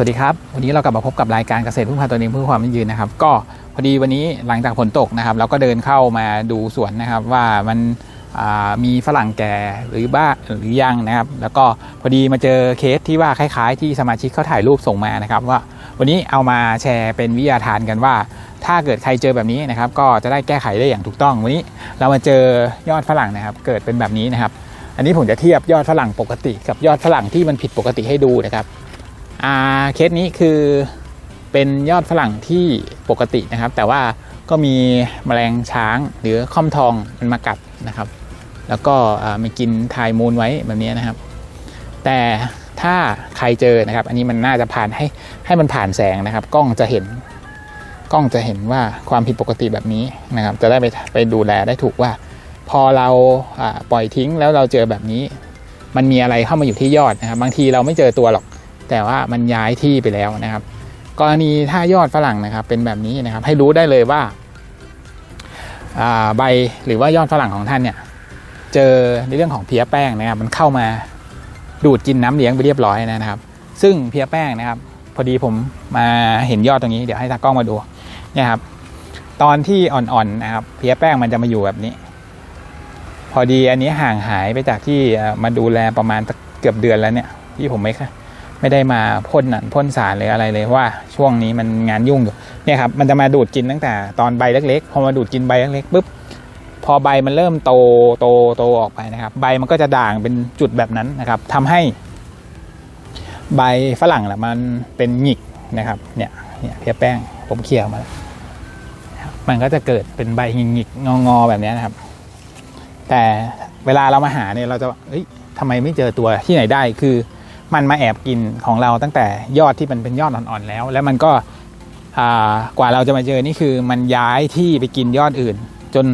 สวัสดีครับ วันนี้เรากลับมาพบกับรายการเกษตรพึ่งพาตัวเองเพื่อความยั่งยืนนะครับก็พอดีวันนี้หลังจากฝนตกนะครับ เราก็เดินเข้ามาดูสวนนะครับว่ามันมีฝรั่งแก่หรือบ้าหรือยังนะครับ แล้วก็พอดีมาเจอเคสที่ว่าคล้ายๆ ที่สมาชิกเขาถ่ายรูปส่งมานะครับ ว่าวันนี้เอามาแชร์เป็นวิทยาทานกันว่า ถ้าเกิดใครเจอแบบนี้นะครับ ก็จะได้แก้ไขได้อย่างถูกต้อง วันนี้เรามาเจอยอดฝรั่งนะครับ เกิดเป็นแบบนี้นะครับ อันนี้ผมจะเทียบยอดฝรั่งปกติ กับยอดฝรั่งที่มันผิดปกติให้ดูนะครับ อ่าเคสนี้คือเป็นยอดฝรั่งที่ปกตินะครับ แต่ว่าก็มีแมลงช้างหรือค่อมทองมันมากัดนะครับ แล้วก็มากินทายมูลไว้แบบนี้นะครับ แต่ถ้าใครเจอนะครับ อันนี้มันน่าจะผ่านให้ให้มันผ่านแสงนะครับ กล้องจะเห็น กล้องจะเห็นว่าความผิดปกติแบบนี้นะครับ จะได้ไปไปดูแลได้ถูกว่า พอเราปล่อยทิ้งแล้วเราเจอแบบนี้ มันมีอะไรเข้ามาอยู่ที่ยอดนะครับ บางทีเราไม่เจอตัวหรอก แต่ว่ามันย้ายที่ไปแล้วนะครับ กรณีถ้ายอดฝรั่งนะครับ เป็นแบบนี้นะครับ ให้รู้ได้เลยว่าใบหรือว่ายอดฝรั่งของท่านเนี่ย เจอในเรื่องของเพี้ยแป้งนะครับ มันเข้ามาดูดกินน้ำเลี้ยงไปเรียบร้อยนะครับ ซึ่งเพี้ยแป้งนะครับ พอดีผมมาเห็นยอดตรงนี้เดี๋ยวให้ตากล้องมาดูเนี่ยครับ ตอนที่อ่อนๆนะครับ เพี้ยแป้งมันจะมาอยู่แบบนี้ พอดีอันนี้ห่างหายไปจากที่มาดูแลประมาณเกือบเดือนแล้วเนี่ย ที่ผมไม่ค่อย ไม่ได้มาพ่นนั่นพ่นสารหรืออะไรเลยว่าช่วงนี้มันงานยุ่งอยู่เนี่ยครับมันจะมาดูดกินตั้งแต่ตอนใบเล็กๆ พอมาดูดกินใบเล็กๆปุ๊บพอใบมันเริ่มโตโตโตออกไปนะครับ ใบมันก็จะด่างเป็นจุดแบบนั้นนะครับทำให้ ใบฝรั่งแหละมันเป็นหงิกนะครับเนี่ยเนี่ยเพียแป้งผมเขี่ยออกมามันก็จะเกิดเป็นใบหงิกๆงอๆแบบนี้นะครับ แต่เวลาเรามาหาเนี่ยเราจะเอ้ยทำไมไม่เจอตัวที่ไหนได้คือ มันมาแอบกินของเราตั้งแต่ยอดที่มันเป็นยอดอ่อนๆแล้ว แล้วมันก็กว่าเราจะมาเจอนี่คือมันย้ายที่ไปกินยอดอื่น จน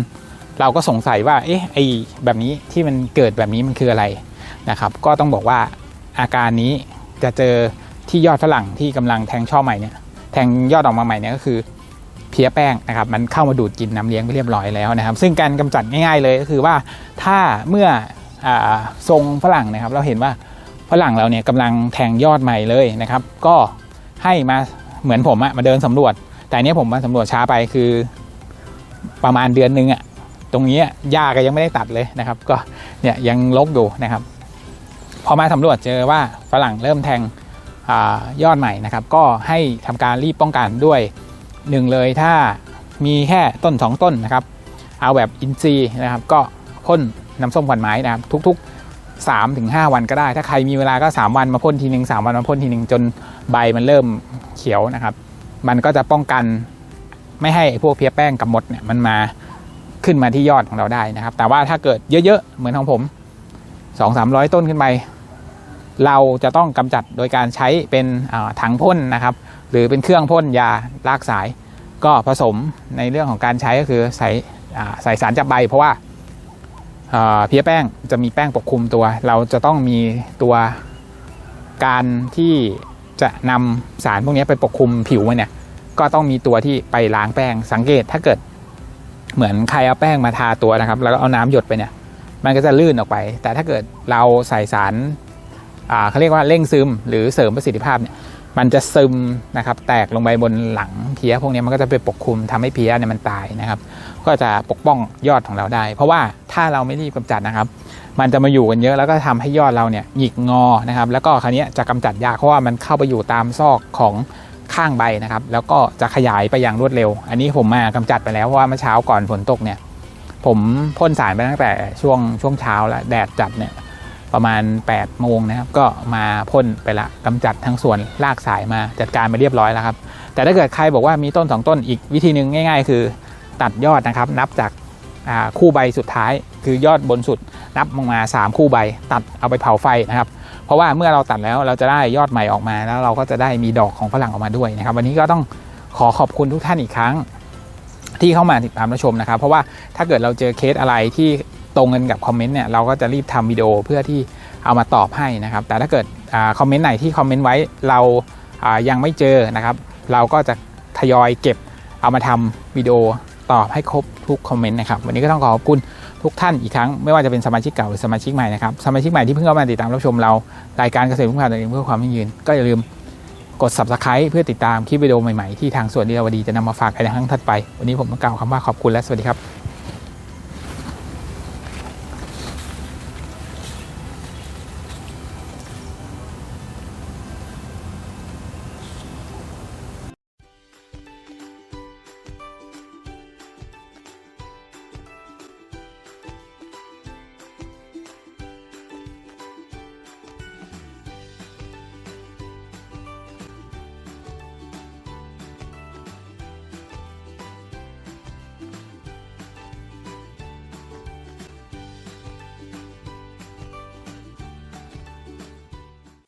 เราก็สงสัยว่าเอ๊ะไอแบบนี้ที่มันเกิดแบบนี้มันคืออะไรนะครับ ก็ต้องบอกว่าอาการนี้จะเจอที่ยอดฝรั่งที่กำลังแทงช่อใหม่เนี่ยแทงยอดออกมาใหม่เนี่ยก็คือเพี้ยแป้งนะครับมันเข้ามาดูดกินน้ำเลี้ยงไปเรียบร้อยแล้วนะครับ ซึ่งการกำจัดง่ายๆเลยก็คือว่าถ้าเมื่ออทรงฝรั่งนะครับ เราเห็นว่า ฝรั่งเราเนี่ยกำลังแทงยอดใหม่เลยนะครับ ก็ให้มาเหมือนผมอะมาเดินสำรวจ แต่เนี้ยผมมาสำรวจช้าไปคือประมาณเดือนนึงอะตรงนี้หญ้าก็ยังไม่ได้ตัดเลยนะครับ ก็เนี่ยยังลกอยู่นะครับ พอมาสำรวจเจอว่าฝรั่งเริ่มแทงอยอดใหม่นะครับ ก็ให้ทำการรีบป้องกันด้วยหนึ่งเลยถ้ามีแค่ต้นสองต้นนะครับ เอาแบบอินทรีนะครับ ก็พ่นน้ำส้มขวัญไม้นะครับ ทุกๆ 3-5ถึงวันก็ได้ ถ้าใครมีเวลาก็ 3 วันมาพ่นทีหนึ่ง3วันมาพ่นทีหนึ่งจนใบมันเริ่มเขียวนะครับ มันก็จะป้องกันไม่ให้พวกเพี้ยแป้งกับมดเนี่ยมันมาขึ้นมาที่ยอดของเราได้นะครับ แต่ว่าถ้าเกิดเยอะๆ เหมือนของผม 2-300 ต้นขึ้นไป เราจะต้องกำจัดโดยการใช้เป็นถังพ่นนะครับ หรือเป็นเครื่องพ่นยาลากสาย ก็ผสมในเรื่องของการใช้ก็คือใส่ใส่สารจับใบ เพราะว่า เพี้ยแป้งจะมีแป้งปกคลุมตัว เราจะต้องมีตัวการที่จะนำสารพวกนี้ไปปกคลุมผิวมันเนี่ยก็ต้องมีตัวที่ไปล้างแป้งสังเกตถ้าเกิด เหมือนใครเอาแป้งมาทาตัวนะครับ แล้วก็เอาน้ำหยดไปเนี่ย มันก็จะลื่นออกไป แต่ถ้าเกิดเราใส่สารเขาเรียกว่าเร่งซึมหรือเสริมประสิทธิภาพเนี่ย มันจะซึมนะครับ แตกลงไปบนหลังเพี้ยพวกนี้มันก็จะไปปกคลุมทำให้เพี้ยเนี่ยมันตายนะครับ ก็จะปกป้องยอดของเราได้ เพราะว่าถ้าเราไม่รีบกำจัดนะครับ มันจะมาอยู่กันเยอะแล้วก็ทำให้ยอดเราเนี่ยหงิกงอนะครับ แล้วก็คราวนี้จะกำจัดยากเพราะว่ามันเข้าไปอยู่ตามซอกของข้างใบนะครับ แล้วก็จะขยายไปอย่างรวดเร็ว อันนี้ผมมากำจัดไปแล้วเพราะว่าเมื่อเช้าก่อนฝนตกเนี่ย ผมพ่นสารไปตั้งแต่ช่วงช่วงเช้าแล้วแดดจัดเนี่ย ประมาณ8โมงนะครับก็มาพ่นไปละกำจัดทั้งส่วนลากสายมาจัดการมาเรียบร้อยแล้วครับแต่ถ้าเกิดใครบอกว่ามีต้นสองต้นอีกวิธีหนึ่งง่าย ๆ คือตัดยอดนะครับนับจากคู่ใบสุดท้าย คือยอดบนสุดนับลงมา 3 คู่ใบ ตัดเอาไปเผาไฟนะครับเพราะว่าเมื่อเราตัดแล้วเราจะได้ยอดใหม่ออกมาแล้วเราก็จะได้มีดอกของฝรั่งออกมาด้วยนะครับวันนี้ก็ต้องขอขอบคุณทุกท่านอีกครั้งที่เข้ามาติดตามรับชมนะครับ เพราะว่าถ้าเกิดเราเจอเคสอะไรที่ ตรงกันกับคอมเมนต์เนี่ยเราก็จะรีบทำวิดีโอเพื่อที่เอามาตอบให้นะครับ แต่ถ้าเกิดอคอมเมนต์ไหนที่คอมเมนต์ไว้เราายังไม่เจอนะครับ เราก็จะทยอยเก็บเอามาทำวิดีโอตอบให้ครบทุกคอมเมนต์นะครับ วันนี้ก็ต้องขอขอบคุณทุกท่านอีกครั้ง ไม่ว่าจะเป็นสมาชิกเก่าหรือสมาชิกใหม่นะครับสมาชิกใหม่ที่เพิ่งเข้ามาติดตามรับชมเรารายการเกษตรพึ่งพาตัวเองเพื่อความยั่งยืน ก็อย่าลืมกด subscribe เพื่อติดตามคลิปวิดีโอใหม่ๆที่ทางส่วนลีลาวดีจะนำมาฝากในครั้งถัดไป วันนี้ผมต้องกล่าวคำว่าขอบคุณและสวัสดีครับ